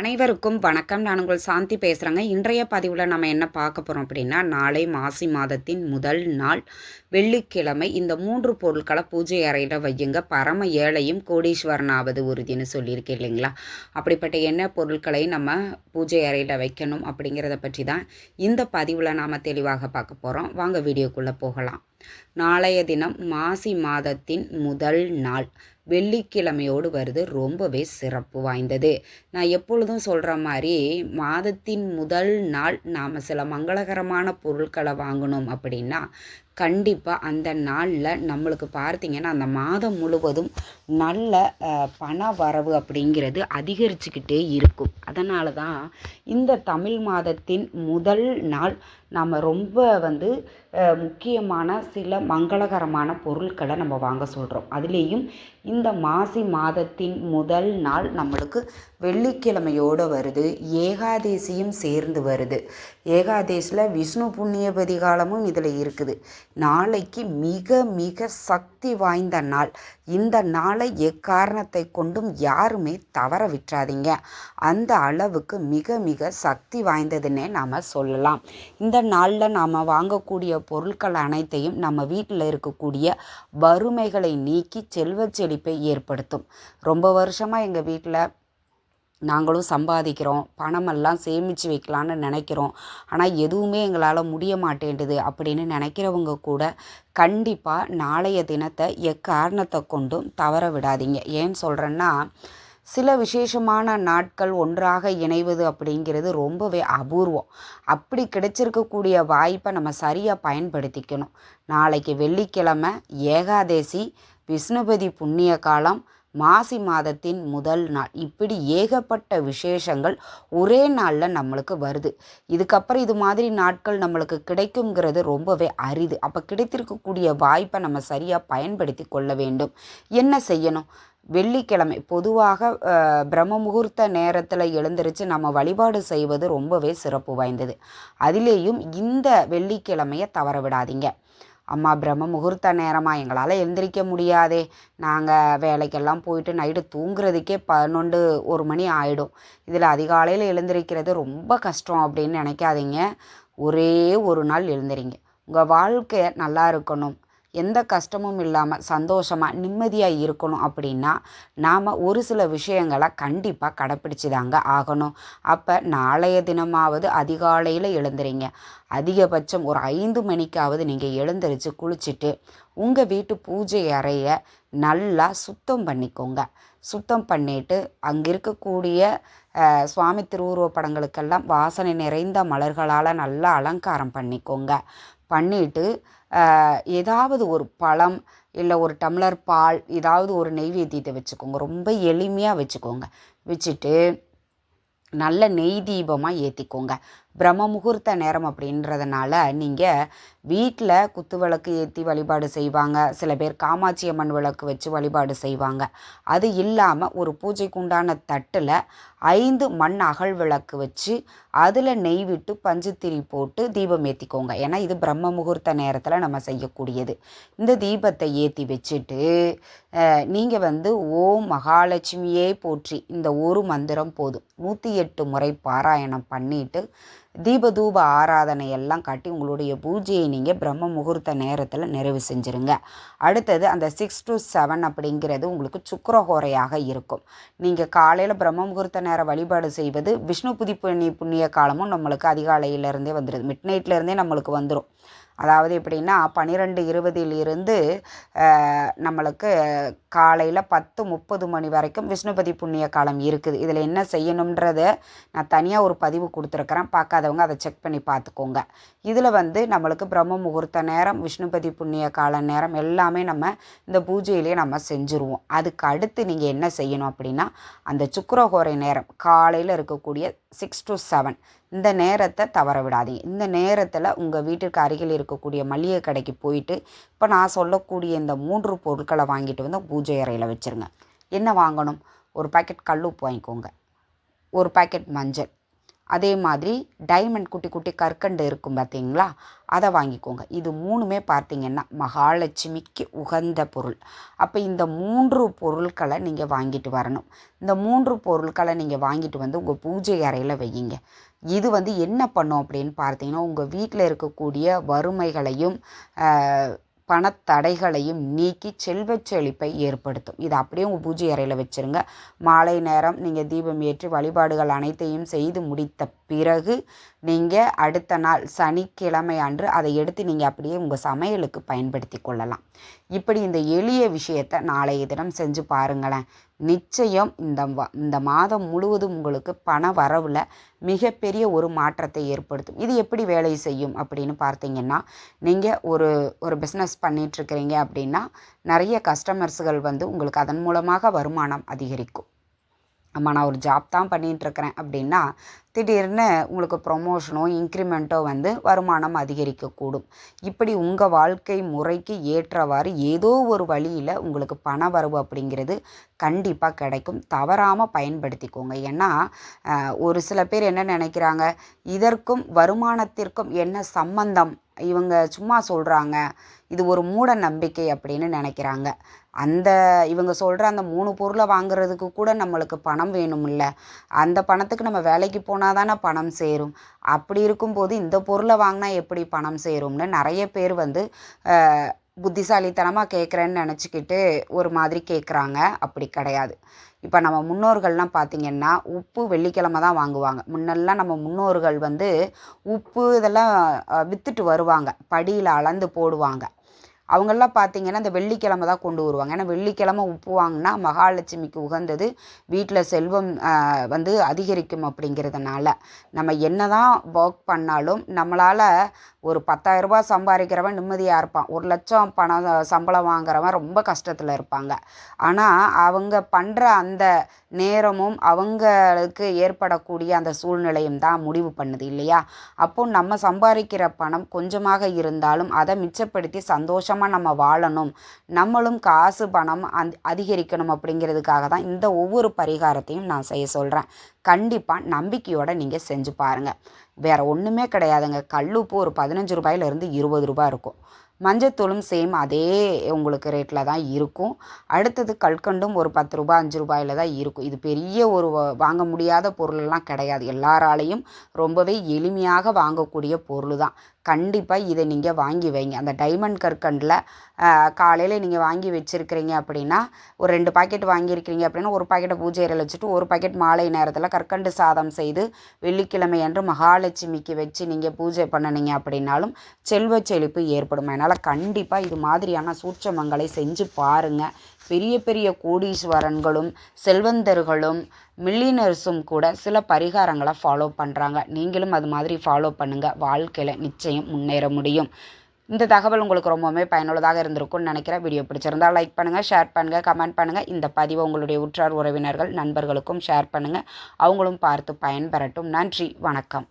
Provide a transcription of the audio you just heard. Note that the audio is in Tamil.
அனைவருக்கும் வணக்கம். நான் உங்கள் சாந்தி பேசுகிறேங்க இன்றைய பதிவில் நம்ம என்ன பார்க்க போகிறோம் அப்படின்னா நாளை மாசி மாதத்தின் முதல் நாள் வெள்ளிக்கிழமை. இந்த மூன்று பொருட்களை பூஜை அறையில் வையுங்க. பரம ஏழையும் கோடீஸ்வரனாவது உறுதின்னு சொல்லியிருக்கேன் இல்லைங்களா? அப்படிப்பட்ட என்ன பொருட்களை நம்ம பூஜை அறையில் வைக்கணும் அப்படிங்கிறத பற்றி தான் இந்த பதிவில் நாம் தெளிவாக பார்க்க போகிறோம் வாங்க வீடியோக்குள்ளே போகலாம். நாளைய தினம் மாசி மாதத்தின் முதல் நாள். வெள்ளிக்கிழமையோடு வருது ரொம்பவே சிறப்பு வாய்ந்தது. நான் எப்பொழுதும் சொல்கிற மாதிரி மாதத்தின் முதல் நாள் நாம் சில மங்களகரமான பொருட்களை வாங்கணும் அப்படின்னா கண்டிப்பாக அந்த நாளில் நம்மளுக்கு பார்த்திங்கன்னா அந்த மாதம் முழுவதும் நல்ல பண வரவு அப்படிங்கிறது அதிகரிச்சுக்கிட்டே இருக்கும். அதனால தான் இந்த தமிழ் மாதத்தின் முதல் நாள் நாம் ரொம்ப வந்து முக்கியமான சில மங்களகரமான பொருட்களை நம்ம வாங்க சொல்கிறோம் அதுலேயும் இந்த மாசி மாதத்தின் முதல் நாள் நம்மளுக்கு வெள்ளிக்கிழமையோடு வருது. ஏகாதேசியும் சேர்ந்து வருது. ஏகாதேசியில் விஷ்ணு புண்ணியபதி காலமும் இதில் இருக்குது. நாளைக்கு மிக மிக சக்தி வாய்ந்த நாள். இந்த நாளை எக்காரணத்தை கொண்டும் யாருமே தவற விட்டுறாதீங்க. அந்த அளவுக்கு மிக மிக சக்தி வாய்ந்ததுன்னே நாம் சொல்லலாம். இந்த நாளில் நாம் வாங்கக்கூடிய பொருட்கள் அனைத்தையும் நம்ம வீட்டில் இருக்கக்கூடிய வறுமைகளை நீக்கி செல்வ செழிப்பை ஏற்படுத்தும். ரொம்ப வருஷமாக எங்கள் வீட்டில் நாங்களும் சம்பாதிக்கிறோம். பணமெல்லாம் சேமித்து வைக்கலான்னு நினைக்கிறோம். ஆனால் எதுவுமே எங்களால் முடிய மாட்டேன்டுது அப்படின்னு நினைக்கிறவங்க கூட கண்டிப்பாக நாளைய தினத்தை எக்காரணத்தை கொண்டும் தவற விடாதீங்க. ஏன் சொல்கிறேன்னா சில விசேஷமான நாட்கள் ஒன்றாக இணைவது அப்படிங்கிறது ரொம்பவே அபூர்வம். அப்படி கிடைச்சிருக்கக்கூடிய வாய்ப்பை நம்ம சரியாக பயன்படுத்திக்கணும். நாளைக்கு வெள்ளிக்கிழமை ஏகாதேசி விஷ்ணுபதி புண்ணிய காலம் மாசி மாதத்தின் முதல் நாள். இப்படி ஏகப்பட்ட விசேஷங்கள் ஒரே நாளில் நம்மளுக்கு வருது. இதுக்கப்புறம் இது மாதிரி நாட்கள் நம்மளுக்கு கிடைக்குங்கிறது ரொம்பவே அரிது. அப்போ கிடைத்திருக்கக்கூடிய வாய்ப்பை நம்ம சரியாக பயன்படுத்தி கொள்ள வேண்டும். என்ன செய்யணும்? வெள்ளிக்கிழமை பொதுவாக பிரம்ம முகூர்த்த நேரத்தில் எழுந்திரிச்சு நம்ம வழிபாடு செய்வது ரொம்பவே சிறப்பு வாய்ந்தது. அதிலேயும் இந்த வெள்ளிக்கிழமையை தவற விடாதீங்க. அம்மா பிரம்ம முகூர்த்த நேரமாக எங்களால் எழுந்திரிக்க முடியாதே. நாங்கள் வேலைக்கெல்லாம் போயிட்டு நைட்டு தூங்குறதுக்கே பன்னெண்டு ஒரு மணி ஆகிடும் இதில் அதிகாலையில் எழுந்திரிக்கிறது ரொம்ப கஷ்டம் அப்படின்னு நினைக்காதீங்க. ஒரே ஒரு நாள் எழுந்திரிங்க. உங்கள் வாழ்க்கை நல்லா இருக்கணும். எந்த கஷ்டமும் இல்லாமல் சந்தோஷமாக நிம்மதியாக இருக்கணும் அப்படின்னா நாம் ஒரு சில விஷயங்களை கண்டிப்பாக கடைப்பிடிச்சி தாங்க ஆகணும். அப்போ நாளைய தினமாவது அதிகாலையில் எழுந்துறீங்க அதிகபட்சம் ஒரு ஐந்து மணிக்காவது நீங்கள் எழுந்திரிச்சு குளிச்சுட்டு உங்கள் வீட்டு பூஜை அறையை நல்லா சுத்தம் பண்ணிக்கோங்க. சுத்தம் பண்ணிவிட்டு அங்கே இருக்கக்கூடிய சுவாமி திருவுருவ படங்களுக்கெல்லாம் வாசனை நிறைந்த மலர்களால் நல்லா அலங்காரம் பண்ணிக்கோங்க. பண்ணிவிட்டு ஏதாவது ஒரு பழம் இல்லை ஒரு டம்ளர் பால் ஏதாவது ஒரு நெய்வேத்தியத்தை வச்சுக்கோங்க. ரொம்ப எளிமையாக வச்சுக்கோங்க. வச்சுட்டு நல்ல நெய் தீபமாக ஏற்றிக்கோங்க பிரம்ம முகூர்த்த நேரம் அப்படின்றதுனால நீங்கள் வீட்டில் குத்து விளக்கு ஏற்றி வழிபாடு செய்வாங்க. சில பேர் காமாட்சி அம்மன் விளக்கு வச்சு வழிபாடு செய்வாங்க. அது இல்லாமல் ஒரு பூஜைக்கு உண்டான தட்டில் ஐந்து மண் அகல் விளக்கு வச்சு அதில் நெய் விட்டு பஞ்சுத்திரி போட்டு தீபம் ஏற்றிக்கோங்க ஏன்னா இது பிரம்ம முகூர்த்த நேரத்தில் நம்ம செய்யக்கூடியது. இந்த தீபத்தை ஏற்றி வச்சுட்டு நீங்கள் வந்து ஓம் மகாலட்சுமியே போற்றி. இந்த ஒரு மந்திரம் போதும். நூற்றி எட்டு முறை பாராயணம் பண்ணிவிட்டு தீபதூப ஆராதனை எல்லாம் காட்டி உங்களுடைய பூஜையை நீங்கள் பிரம்ம முகூர்த்த நேரத்தில் நிறைவு செஞ்சுருங்க. அடுத்தது அந்த சிக்ஸ் டு செவன் அப்படிங்கிறது உங்களுக்கு சுக்கரஹோரையாக இருக்கும். நீங்கள் காலையில் பிரம்ம முகூர்த்த நேரம் வழிபாடு செய்வது விஷ்ணு புதி புண்ணிய புண்ணிய காலமும் நம்மளுக்கு அதிகாலையிலேருந்தே வந்துடுது மிட் நைட்லேருந்தே நம்மளுக்கு வந்துடும் அதாவது எப்படின்னா பன்னிரெண்டு இருபதிலிருந்து நம்மளுக்கு காலையில் பத்து முப்பது மணி வரைக்கும் விஷ்ணுபதி புண்ணிய காலம் இருக்குது. இதில் என்ன செய்யணுன்றத நான் தனியாக ஒரு பதிவு கொடுத்துருக்குறேன். பார்க்காதவங்க அதை செக் பண்ணி பார்த்துக்கோங்க. இதில் வந்து நம்மளுக்கு பிரம்ம முகூர்த்த நேரம் விஷ்ணுபதி புண்ணிய கால நேரம் எல்லாமே நம்ம இந்த பூஜையிலே நம்ம செஞ்சுருவோம். அதுக்கு அடுத்து நீங்கள் என்ன செய்யணும் அப்படின்னா அந்த சுக்கரகோரை நேரம் காலையில் இருக்கக்கூடிய சிக்ஸ் டு செவன் இந்த நேரத்தை தவற விடாதீங்க. இந்த நேரத்தில் உங்கள் வீட்டிற்கு அருகில் இருக்கக்கூடிய மளிகை கடைக்கு போயிட்டு இப்போ நான் சொல்லக்கூடிய இந்த மூன்று பொருட்களை வாங்கிட்டு வந்து பூஜை அறையில் வச்சுருங்க. என்ன வாங்கணும்? ஒரு பாக்கெட் கல் உப்பு வாங்கிக்கோங்க. ஒரு பாக்கெட் மஞ்சள். அதே மாதிரி டைமண்ட் குட்டி குட்டி கற்கண்டு இருக்கும் பார்த்தீங்களா? அதை வாங்கிக்கோங்க. இது மூணுமே பார்த்தீங்கன்னா மகாலட்சுமிக்கு உகந்த பொருள். அப்போ இந்த மூன்று பொருட்களை நீங்கள் வாங்கிட்டு வரணும். இந்த மூன்று பொருட்களை நீங்கள் வாங்கிட்டு வந்து உங்கள் பூஜை அறையில் வையுங்க. இது வந்து என்ன பண்ணும் அப்படின்னு பார்த்தீங்கன்னா உங்கள் வீட்டில் இருக்கக்கூடிய வறுமைகளையும் பணத்தடைகளையும் நீக்கி செல்வச் செழிப்பை ஏற்படுத்தும். இது அப்படியே உங்கள் பூஜை அறையில் வச்சுருங்க. மாலை நேரம் நீங்கள் தீபம் ஏற்றி வழிபாடுகள் அனைத்தையும் செய்து முடித்த பிறகு நீங்கள் அடுத்த நாள் சனிக்கிழமை அன்று அதை எடுத்து நீங்கள் அப்படியே உங்கள் சமையலுக்கு பயன்படுத்தி கொள்ளலாம். இப்படி இந்த எளிய விஷயத்தை நாளைய தினம் செஞ்சு பாருங்களேன். நிச்சயம் இந்த இந்த மாதம் முழுவதும் உங்களுக்கு பண வரவில் மிகப்பெரிய ஒரு மாற்றத்தை ஏற்படுத்தும். இது எப்படி வேலை செய்யும் அப்படின்னு பார்த்தீங்கன்னா நீங்கள் ஒரு ஒரு பிஸ்னஸ் பண்ணிகிட்ருக்கிறீங்க அப்படின்னா நிறைய கஸ்டமர்ஸுகள் வந்து உங்களுக்கு அதன் மூலமாக வருமானம் அதிகரிக்கும். அம்மா நான் ஒரு ஜாப் தான் பண்ணிகிட்ருக்கிறேன் அப்படின்னா திடீர்னு உங்களுக்கு ப்ரொமோஷனோ இன்க்ரிமெண்ட்டோ வந்து வருமானம் அதிகரிக்கக்கூடும். இப்படி உங்கள் வாழ்க்கை முறைக்கு ஏற்றவாறு ஏதோ ஒரு வழியில் உங்களுக்கு பண வரவு அப்படிங்கிறது கண்டிப்பாக கிடைக்கும். தவறாமல் பயன்படுத்திக்கோங்க. ஏன்னா ஒரு சில பேர் என்ன நினைக்கிறாங்க? இதற்கும் வருமானத்திற்கும் என்ன சம்பந்தம்? இவங்க சும்மா சொல்கிறாங்க இது ஒரு மூட நம்பிக்கை அப்படின்னு நினைக்கிறாங்க. அந்த இவங்க சொல்கிற அந்த மூணு பொருளை வாங்குறதுக்கு கூட நம்மளுக்கு பணம் வேணுமில்ல அந்த பணத்துக்கு நம்ம வேலைக்கு போனால் தானே பணம் சேரும். அப்படி இருக்கும்போது இந்த பொருளை வாங்கினா எப்படி பணம் சேரும்னு நிறைய பேர் வந்து புத்திசாலித்தனமாக கேட்குறேன்னு நினச்சிக்கிட்டு ஒரு மாதிரி கேட்குறாங்க அப்படி கிடையாது. இப்போ நம்ம முன்னோர்கள்லாம் பார்த்திங்கன்னா உப்பு வெள்ளிக்கிழமை தான் வாங்குவாங்க. முன்னெல்லாம் நம்ம முன்னோர்கள் வந்து உப்பு இதெல்லாம் விற்றுட்டு வருவாங்க. படியில் அளந்து போடுவாங்க. அவங்கெல்லாம் பார்த்தீங்கன்னா இந்த வெள்ளிக்கிழமை தான் கொண்டு வருவாங்க. ஏன்னா வெள்ளிக்கிழமை உப்பு வாங்கினா மகாலட்சுமிக்கு உகந்தது. வீட்டில் செல்வம் வந்து அதிகரிக்கும் அப்படிங்கிறதுனால. நம்ம என்ன தான் ஒர்க் பண்ணாலும் நம்மளால் ஒரு பத்தாயிரரூபா சம்பாதிக்கிறவன் நிம்மதியாக இருப்பான். ஒரு லட்சம் பணம் சம்பளம் வாங்குறவன் ரொம்ப கஷ்டத்தில் இருப்பாங்க. ஆனால் அவங்க பண்ணுற அந்த நேரமும் அவங்களுக்கு ஏற்படக்கூடிய அந்த சூழ்நிலையும் தான் முடிவு பண்ணுது இல்லையா? அப்போ நம்ம சம்பாதிக்கிற பணம் கொஞ்சமாக இருந்தாலும் அதை மிச்சப்படுத்தி சந்தோஷம் சுதந்திரமாக நம்ம வாழணும். நம்மளும் காசு பணம் அந் அதிகரிக்கணும் அப்படிங்கிறதுக்காக தான் இந்த ஒவ்வொரு பரிகாரத்தையும் நான் செய்ய சொல்கிறேன் கண்டிப்பாக நம்பிக்கையோடு நீங்கள் செஞ்சு பாருங்கள் வேறு ஒன்றுமே கிடையாதுங்க. கல்லுப்பு ஒரு பதினஞ்சு ரூபாயிலேருந்து இருபது ரூபாய் இருக்கும். மஞ்சத்தூளும் சேம் அதே உங்களுக்கு ரேட்டில் தான் இருக்கும். அடுத்தது கல்கண்டும் ஒரு பத்து ரூபா அஞ்சு ரூபாயில் தான் இருக்கும். இது பெரிய ஒரு வாங்க முடியாத பொருளெல்லாம் கிடையாது. எல்லாராலையும் ரொம்பவே எளிமையாக வாங்கக்கூடிய பொருள் தான். கண்டிப்பாக இதை நீங்கள் வாங்கி வைங்க. அந்த டைமண்ட் கற்கண்டில் காலையில் நீங்கள் வாங்கி வச்சுருக்கிறீங்க அப்படின்னா ஒரு ரெண்டு பாக்கெட் வாங்கியிருக்கிறீங்க அப்படின்னா ஒரு பாக்கெட்டை பூஜை அறையில் வச்சுட்டு ஒரு பாக்கெட் மாலை நேரத்தில் கற்கண்டு சாதம் செய்து வெள்ளிக்கிழமை அன்று மகாலட்சுமிக்கு வச்சு நீங்கள் பூஜை பண்ணினீங்க அப்படின்னாலும் செல்வ செழிப்பு ஏற்படும். அதனால் கண்டிப்பாக இது மாதிரியான சூட்சமங்களை செஞ்சு பாருங்கள் பெரிய பெரிய கோடீஸ்வரன்களும் செல்வந்தர்களும் மில்லினர்ஸும் கூட சில பரிகாரங்களை ஃபாலோ பண்ணுறாங்க நீங்களும் அது மாதிரி ஃபாலோ பண்ணுங்கள் வாழ்க்கையில் நிச்சயம் முன்னேற முடியும். இந்த தகவல் உங்களுக்கு ரொம்பவுமே பயனுள்ளதாக இருந்திருக்கும்னு நினைக்கிறேன். வீடியோ பிடிச்சிருந்தால் லைக் பண்ணுங்கள் ஷேர் பண்ணுங்கள் கமெண்ட் பண்ணுங்கள் இந்த பதிவை உங்களுடைய உற்றார் உறவினர்கள் நண்பர்களுக்கும் ஷேர் பண்ணுங்கள் அவங்களும் பார்த்து பயன்பெறட்டும். நன்றி வணக்கம்.